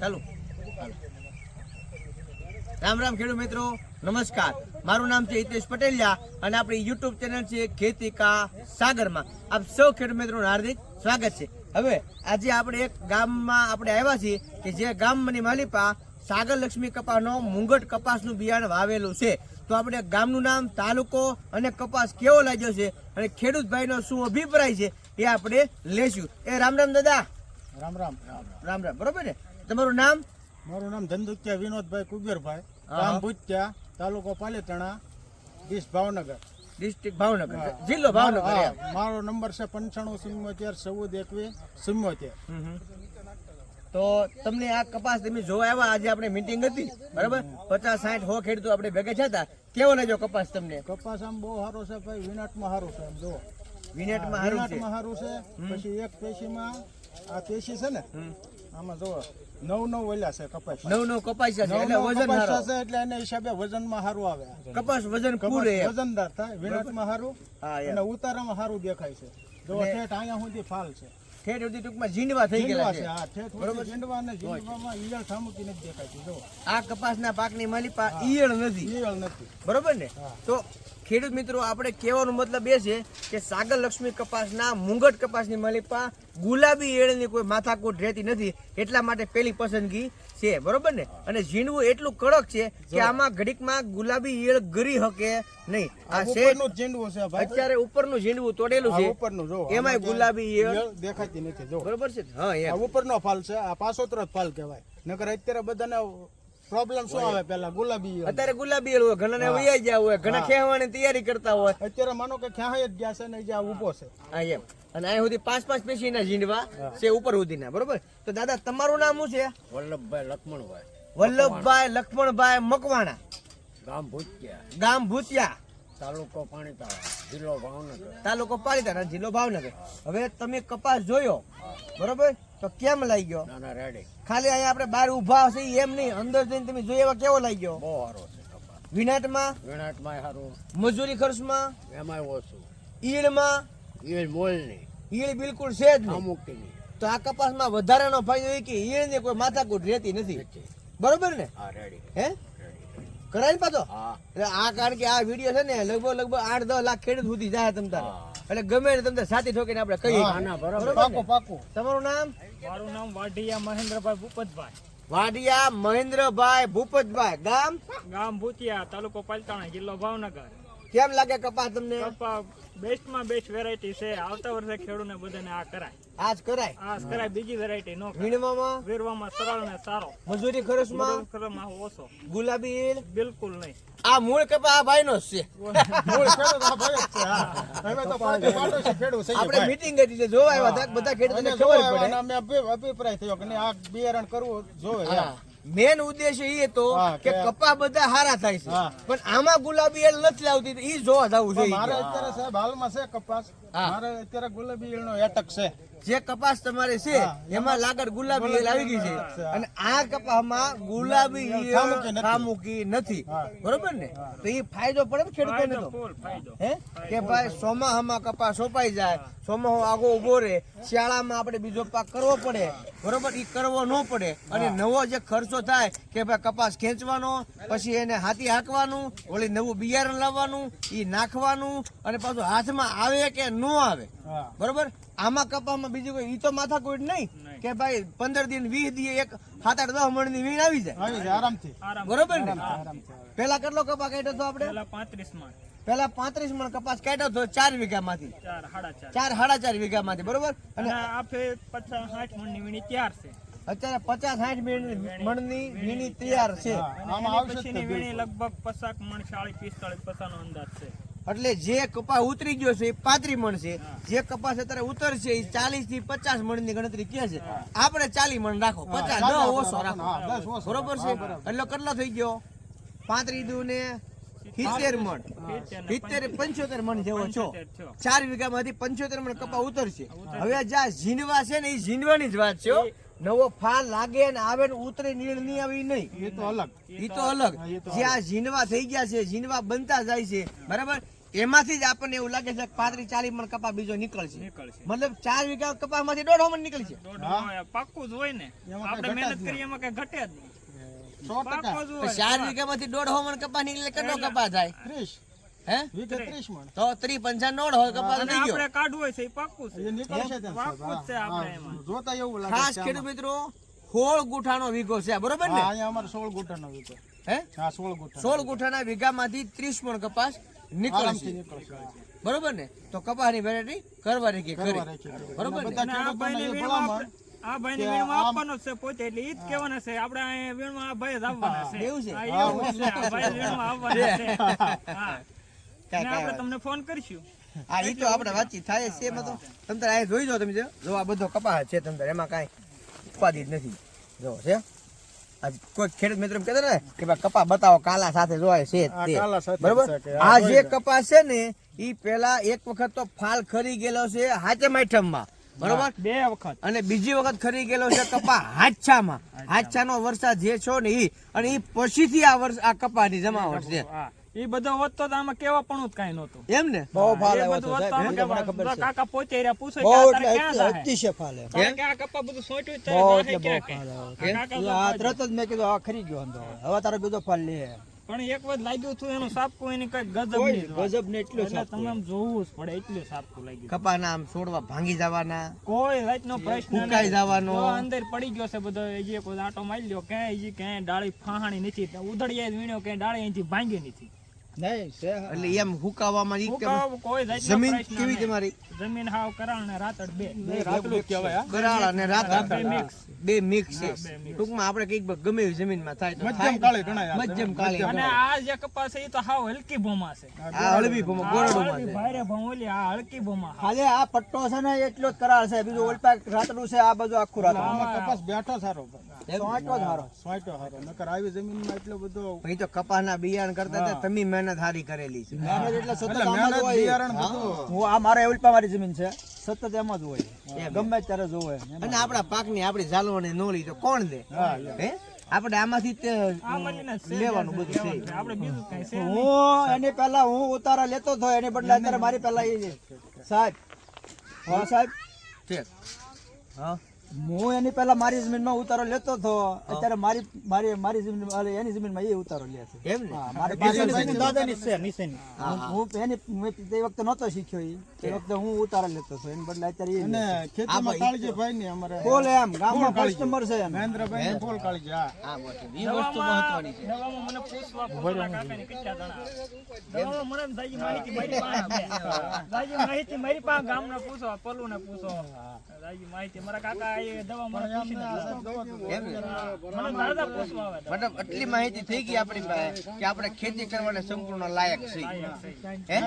ચાલો. રામ રામ ખેડૂત મિત્રો, નમસ્કાર. મારું નામ છે હિતેશ પટેલિયા અને આપણી યુટ્યુબ ચેનલ છે ખેતી કા સાગરમાં. આપ સૌ ખેડૂત મિત્રોનું હાર્દિક સ્વાગત છે. હવે આજે આપણે એક ગામમાં આપણે આવ્યા છીએ કે જે ગામની માલિપા સાગર લક્ષ્મી કપાસનો મુંગટ કપાસનું બિયારણ વાવેલું છે. તો આપણે ગામનું નામ, તાલુકો અને કપાસ કેવો લાગ્યો છે અને ખેડૂત ભાઈનો શું અભિપ્રાય છે એ આપણે લેશું. એ રામ રામ દાદા. રામ રામ. રામ રામ. રામ બરોબર ને? તમારું નામ? મારું નામ ધંધુક્યા વિનોદભાઈ કુબેરભાઈ. ગામ ભૂત્યા તાલુકો પાલીતાણા ડિસ્ટ ભાવનગર. ડિસ્ટ્રિક્ટ ભાવનગર. જિલ્લો ભાવનગર મારો નંબર છે પંચાણું સિમ્મોતેર ચૌદ એકવીસ હમ. તો તમને આ કપાસ તમે જોવા આવ્યા આજે આપણે મીટિંગ હતી બરાબર? પચાસ સાઠ હો ખેડૂતો આપણે ભેગા થયા કેવો લાગ્યો કપાસ તમને? કપાસ આમ બહુ સારો છે ભાઈ વિનાટમાં સારું છે આમ જુઓ. વિનાટમાં સારું છે. પછી એક પેશીમાં આ પેશી છે ને? આમાં જો નવ નવ ઓલ્યા છે કપાસ. નવ નવ કપાસ છે એટલે વજન છે એટલે એના હિસાબે વજનમાં સારું આવે. કપાસ વજન પૂરે વજનદાર થાય વિનાટમાં સારું અને ઉતારામાં સારું દેખાય છે. જો ઠેઠ અહીંયા સુધી ફાલ છે. ઠેઠ સુધી ટૂંકમાં ઝીંડવા થઈ ગયા છે. હા ઠેઠ બરોબર? ઝીંડવા અને ઝીંડવામાં ઈયળ સામુકી નથી દેખાતી જો આ કપાસના પાકની માલિપા ઈયળ નથી. ઈયળ નથી. બરોબર ને? તો ખેડૂત મિત્રો આપણે કહેવાનો મતલબ એ છે કે સાગર લક્ષ્મી કપાસના મુંગટ કપાસની મલિપા ગુલાબી એળની કોઈ માથાકૂટ રહેતી નથી એટલા માટે પહેલી પસંદગી છે બરોબર ને? અને ઝીણવું એટલું કડક છે કે આમાં ઘડીકમાં ગુલાબી ઈયળ ગરી હકે નહીં. આ શેડનું ઝીંડવું છે અત્યારે ઉપરનું ઝીંડવું તોડેલું છે. ઉપરનું જો એમાંય ગુલાબી ઈયળ ઈયળ દેખાતી નથી જો. બરોબર છે? હા એ ઉપરનો ફાલ છે આ પાસોતરો ફાલ કહેવાય. નકર અત્યારે બધાને પ્રોબ્લેમ શું આવે પેલા ગુલાબી અત્યારે ગુલાબી હોય ઘણાને વૈયા ગયા હોય ઘણા ખેવાની તૈયારી કરતા હોય. અત્યારે માનો કે ખ્યાય જ ગયા છે ને જે આ ઊભો છે. હા એમ. અને અહીં સુધી પાંચ પાંચ પેશીના જીંડવા છે ઉપર સુધીના બરોબર? તો દાદા તમારું નામ શું છે? વલ્લભભાઈ લક્ષ્મણભાઈ. વલ્લભભાઈ લક્ષ્મણભાઈ મકવાણા. ગામ ભૂતિયા. ગામ ભૂતિયા. તાલુકો પાણીતાળા જિલ્લો ભાવનગર. તાલુકો પાણીતાળા જિલ્લો ભાવનગર. હવે તમે કપાસ જોયો બરોબર? તો કેમ લાગ્યો ના રેડી ખાલી અહીંયા આપણે બહાર ઊભા હશે એમ નહીં. અંદર જઈને તમે જોઈ એવા કેવો લાગ્યો બહુ સારો છે કપા વિનાટમાં? વિનાટમાં સારું. મજૂરી ખર્ચમાં? એમાંય ઓછું. ઈળમાં ઈળ બોલ નહીં ઈળ બિલકુલ છે જ નહીં. અમુકની. તો આ કપાસમાં વધારાનો ફાયદો એ કે ઈળની કોઈ માથાકૂટ રહેતી નથી. બરોબર ને? હા રેડી હે? કરાય ને પાછો? એટલે આ કારણ કે આ વીડિયો છે ને લગભગ લગભગ આઠ દસ લાખ ખેડૂત સુધી જાય તમ તારે. એટલે ગમે ને તમને સાથી ઠોકીને આપણે કહીએ. બરોબર પાકું પાકું તમારું નામ? મારું નામ વાઢિયા મહેન્દ્રભાઈ ભૂપતભાઈ. વાડિયા મહેન્દ્રભાઈ ભૂપતભાઈ. ગામ? ગામ ભૂતિયા તાલુકો પાલતાણા જિલ્લો ભાવનગર. કેમ લાગે કપાસ તમને? કપા બેસ્ટમાં બેસ્ટ વેરાયટી છે. આવતા વર્ષે ખેડૂને બધાને આ કરાય. આજ કરાય. આજ કરાય બીજી વેરાયટી નો વીણવામાં? વેરવામાં સરળ ને સારો. મજૂરી ખર્ચમાં? ખરમાં ઓછો. ગુલાબી ઈલ બિલકુલ નહીં. આ મૂળ કપા આ ભાઈ નો છે? મૂળ ખેડૂત આ ભાઈ જ છે હા. હવે તો પાટો પાટો છે ખેડૂત છે આપણે મીટિંગ કરી છે જોવા આવ્યા હતા. બધા ખેડૂતોને ખબર પડે. અમે અભિપ્રાય થયો કે આ બિયારણ કરવું જોવે મેન ઉદ્દેશ એ હતો કે કપા બધા હારા થાય છે. પણ આમાં ગુલાબી એલ નથી લાવતી એ જોવા જવું પણ મારે જોઈએ અત્યારે સાહેબ હાલમાં છે કપાસ. મારે અત્યારે ગુલાબી ઈયળનો એટક છે. જે કપાસ તમારે છે એમાં લાગડ ગુલાબી ઈયળ આવી ગઈ છે. અને આ કપાસમાં ગુલાબી ઈયળ ખામુકી નથી. બરોબર ને? તો એ ફાયદો પડે ને ખેડૂતોને ફાયદો તો હે? કે ભાઈ સોમાહામાં કપાસ સોપાઈ જાય સોમાહો આગો ઊભો રહે શિયાળામાં આપણે બીજો પાક કરવો પડે. બરોબર? એ કરવો ન પડે. અને નવો જે ખર્ચો થાય કે ભાઈ કપાસ ખેંચવાનો પછી એને હાથી હાંકવાનું ઓલી નવું બિયારણ લાવવાનું એ નાખવાનું અને પાછું હાથમાં આવે કે ન આવે? બરોબર? આમાં કપામાં બીજું કોઈ ઈ તો માથાકૂટ નહીં કે ભાઈ પંદર દિન વીસ દી એક સાત આઠ દસ મણની વીણ આવી જાય. આવી જાય આરામથી. બરોબર ને? પેલા કેટલો કપા કાઢ્યો હતો આપણે? પાંત્રીસમાં પેલા પાંત્રીસ મણ કપાસ કાઢ્યો હતો ચાર વીઘામાંથી. ચાર સાડા ચાર. વીઘા માંથી વીઘામાંથી બરોબર? અને અને આ પચાસ સાઠ મણની વીણી તૈયાર છે. અત્યારે પચાસ સાઠ મણની વીણી તૈયાર છે. આમાં આવશે લગભગ પચાસ મણ ચાળીસ પિસ્તાળીસ પચાસનો અંદાજ છે. એટલે જે કપાસ ઉતરી ગયો છે એ પાંત્રી મણ છે. જે કપાસ અત્યારે ઉતરશે એ ચાલીસથી પચાસ મણની ગણતરી કે છે. આપણે ચાલીસ મણ રાખો પચાસ દસ ઓછો રાખો. બરોબર છે? એટલે કેટલો થઈ ગયો? પાંત્રી દુ ને સિત્તેર મણ. સિત્તેર પંચોતેર મણ જેવો છો. ચાર વીઘા વીઘામાંથી પંચોતેર મણ કપા ઉતરશે. હવે જ્યાં ઝીંડવા છે ને એ ઝીંડવાની જ વાત છે નવો ફાલ લાગે ને આવે ને ઉતરે નીળ નહીં આવી નહીં. એ તો અલગ. એ તો અલગ. જ્યાં જે આ ઝીંડવા થઈ ગયા છે ઝીંડવા બનતા જાય છે બરાબર? એમાંથી જ આપણને એવું લાગે છે પાંત્રીસ ચાલીસ મણ કપા બીજો નીકળશે. નીકળશે. મતલબ ચાર વીઘા કપામાંથી દોઢ મણ નીકળશે પાક્કું જ હોય ને. આપણે મહેનત કરીએ એમાં કઈ ઘટે જ નહીં. સો ટકા. પાકો જ તો હોય. ચાર વીઘામાંથી દોઢ મણ કપા નીકળે કેટલો કપા થાય? ત્રીસ. હે? વીઘે ત્રીસ મણ. તો ત્રી પંચા નોડ હોય કપા થઈ ગયો. આપણે કાઢવું હોય છે એ પાક્કું છે. એ નીકળશે ત્યાં સાહેબ. પાકું જ છે આપણે એમાં. જોતા એવું લાગે ખાસ ખેડૂત મિત્રો સોળ ગુઠાનો વીઘો છે બરોબર ને? હા, અમારે સોળ ગુઠાનો વીઘો. હે? હા સોળ ગુઠાના સોળ ગુઠાના વીઘામાંથી ત્રીસ મણ કપાસ નીકળશે. બરોબર ને? તો કપાસની વેરાયટી કરવાની કે કરી? બરોબર ને? આ ખેડૂતોને ભાઈને એ વીણમાં ભલામણ આપણે- આ ભાઈને કે વીણમાં આમ- આપવાનો છે પોતે એટલે ઈ જ કહેવાના છે. આપણે અહીંયા વીણમાં આ ભાઈ જ આવવાના છે. એવું છે? હા, એવું છે. આ ભાઈ વીણમાં આવવાના છે. હા. આપણે તમને ફોન કરીશું. હા એ તો આપણે વાતચીત થાય છે એમાં તો. તમે તારે અહીંયા જોઈ જો તમે જો. આ બધો કપાસ છે તમે એમાં કાંઈ ઉપાધિ જ નથી. જો છે? કોઈ ખેડૂત મિત્ર કહેતા ને કે ભાઈ કપા બતાવો કાલા સાથે જોવાય છે. બરોબર? આ જે કપા કપાસ છે ને એ પેલા એક વખત તો ફાલ ખરી ગયેલો છે હાચમ આઈટમમાં બરોબર? બે વખત. અને બીજી વખત ખરી ગયેલો છે કપા હાચામાં હાચાનો વરસાદ જે છો ને એ અને ઈ પછીથી આ વર્ષ આ કપાની જમાવટ છે. એ બધો વધતો તો આમાં કેવા પણ જ કાંઈ નહોતું. એમ ને? બહુ ફાલ આવ્યો હતો સાહેબ, આમાં એ તો મને ખબર છે. કાકા પોતે રહ્યા પૂછે બહુ એટલે? અતિશય ફાલ. આવ્યો. કે આ કપા બધું સોંટ્યું જ બહુ કે? કાકા તરત જ મેં કીધું આ ખરી ગયો. હવે તારો બીજો ફાલ લે. પણ એક વખત લાગ્યું હતું એનું સાપકું એની કઈ ગજબ નહીં ની ગજબ ને એટલું એટલે તમે આમ જોવું જ પડે એટલું સાપકું લાગ્યું કપાના આમ છોડવા ભાંગી જવાના. કોઈ રાતનો પ્રશ્ન ફૂંકાઈ જવાનો. અંદર પડી ગયો છે બધો એ જે કોઈ આટો મારી લ્યો ક્યાંય ક્યાંય ડાળી ફાહાણી નથી. ઉધડિયા વીણ્યો ક્યાંય ડાળી અહીંથી ભાંગી નથી. એટલે એમ હુકાવામાં જમીન કેવી તમારી? જમીન હાવ કરાળ ને રાતડ બે. રાતલું જ કહેવાય હા. કરાળ અને રાત બે મિક્સ છે. ટૂંકમાં આપણે કંઈક ગમે એવી જમીનમાં થાય તો મધ્યમ કાળી ગણાય મધ્યમ કાળી. અને આ જે કપાસ છે એ તો હાવ હલકી ભોમાં છે. આ હળવી ભૂમો ગોરડુમાં છે. ભારે ભોંવલી આ હલકી ભોમાં. ખાલી આ પટ્ટો છે ને એટલો જ કરાર છે. બીજું ઓલપા રાતનું છે આ બધું આખું રાતડું. કપાસ બેઠો સારો સોંટો હારો. નકર આવી જમીનમાં એટલો બધો પછી તો કપાસના બિયારણ કરતા હતા તમે મહેનત હારી કરેલી છે. મહેનત એટલે સતત એટલે જ હોય. હું. આ મારે ઉલપા વાળી જમીન છે. સતત એમ જ હોય. ગમે ત્યારે જોવે. અને આપણા પાકની આપણી ઝાલવાની નોળી તો કોણ દે? હે આપણે આમાંથી લેવાનું બધું છે. આપણે બીજું કઈ છે હું એની પહેલા હું ઉતારા લેતો થયો એની બદલે અત્યારે મારી પહેલા એ સાહેબ. હા સાહેબ. હા. હું એની પહેલા મારી જમીનમાં ઉતારો લેતો હતો. અત્યારે મારી મારી મારી જમીન એની જમીનમાં એ ઉતારો લે છે. એમ ને? મારી દાદાની છે નીચેની. હા, એની મેં તે વખતે નહોતો શીખ્યો એ તે વખતે હું ઉતારો લેતો હતો. એની બદલે અત્યારે એ અને. ખેતીમાં કાળજીભાઈ ની અમારે કોલ એમ ગામમાં કસ્ટમર છે એમ. મહેન્દ્રભાઈ ને ફૂલ કાળજી હા. આ વસ્તુ એ વસ્તુ મહત્વની છે. દવામાં મને પૂછવા પૂછવા કાકાને કેટલા જણા દવામાં મને એમ થાય માહિતી મારી પાસે દાજી માહિતી મારી પાસે ગામના પૂછો પલુને પૂછો. દાજી માહિતી મારા કાકા દવા દવા. મતલબ એટલી માહિતી થઈ ગઈ આપણી પાસે કે આપણે ખેતી કરવાને સંપૂર્ણ લાયક છે હે?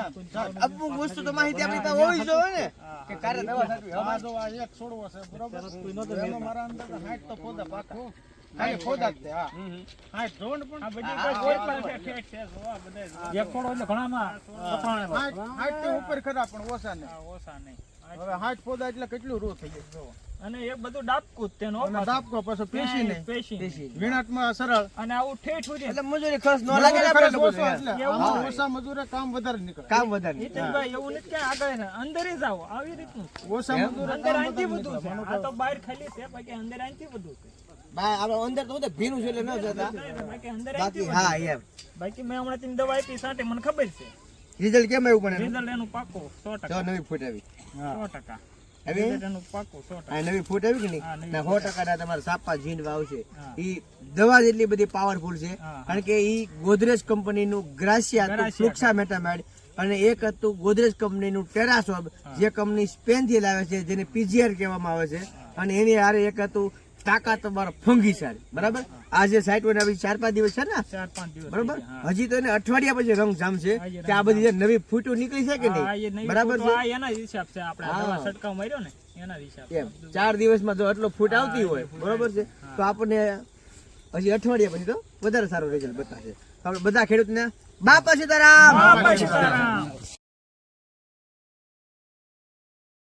અમુક વસ્તુ તો માહિતી આપણી પાસે હોવી જોઈએ ને કે કારે દવા સાચવી. હવા જો આ એક છોડવો છે બરોબર? એનો મારા અંદર તો 60 તો પોદા પાકો ખાલી ફોદા જ તે હા. 60 ઝોન પણ. આ બધી કોઈ છે, ઠેઠ છે, જોવા બધે એક છોડો એટલે ઘણામાં કપરાણેલો. 60 થી ઉપર ખરા પણ ઓસા ને ઓસા નહીં હવે 60 પોદા એટલે કેટલું રૂ થઈ જાય જો અને એ બધું ડાબકું તેનો ડાબકો પાછો પેશી નહીં પેશી વીણાટમાં સરળ. અને આવું ઠેઠ સુધી એટલે મજૂરી ખર્ચ ન લાગે એટલે ઓછા મજૂરે કામ વધારે નીકળે. કામ વધારે નીકળે. એવું નથી કે આગળ ને અંદર જ આવો આવી રીતનું. ઓછા મજૂર અંદર આંતી બધું છે. આ તો બહાર ખાલી છે બાકી અંદર આંતી બધું છે. ભાઈ આપણે અંદર તો ભીનું છે એટલે ન જતા. બાકી હા એમ. બાકી મેં હમણાં તીન દવા આપી સાટે મને ખબર છે. રિઝલ્ટ કેમ આવ્યું પણ રિઝલ્ટ એનું પાકો 100% નવી ફૂટ આવી. 100% નવી ફૂટ આવી કે નહીં? સો ટકા તમારા સાપા જીંડવા આવશે. એ દવા જેટલી બધી પાવરફુલ છે. કારણ કે એ ગોદરેજ કંપનીનું ગ્રાસિયા. ફ્લુક્સા મેટામાઇડ અને એક હતું ગોદરેજ કંપનીનું ટેરાસોબ જે કંપની સ્પેનથી લાવે છે જેને પીજીઆર કહેવામાં આવે છે. અને એની હારે એક હતું તાકાતવાર ફંગીસાઇડ બરાબર? આજે સાઈટ પર આવી ચાર પાંચ દિવસ છે ને? ચાર પાંચ દિવસ બરાબર? હજી તો એને અઠવાડિયા પછી રંગ જામશે કે આ બધી નવી ફૂટો નીકળી છે કે નહીં? બરાબર છે? એના હિસાબ છે આપણે. દવા છંટકાવ માર્યો ને એના હિસાબ એમ. ચાર દિવસમાં જો એટલો ફૂટ આવતી હોય બરાબર છે? તો આપણને હજી અઠવાડિયા પછી તો વધારે સારું રિઝલ્ટ બતાવશે આપણે બધા ખેડૂતને બાપા સીતારામ! બાપા સીતારામ.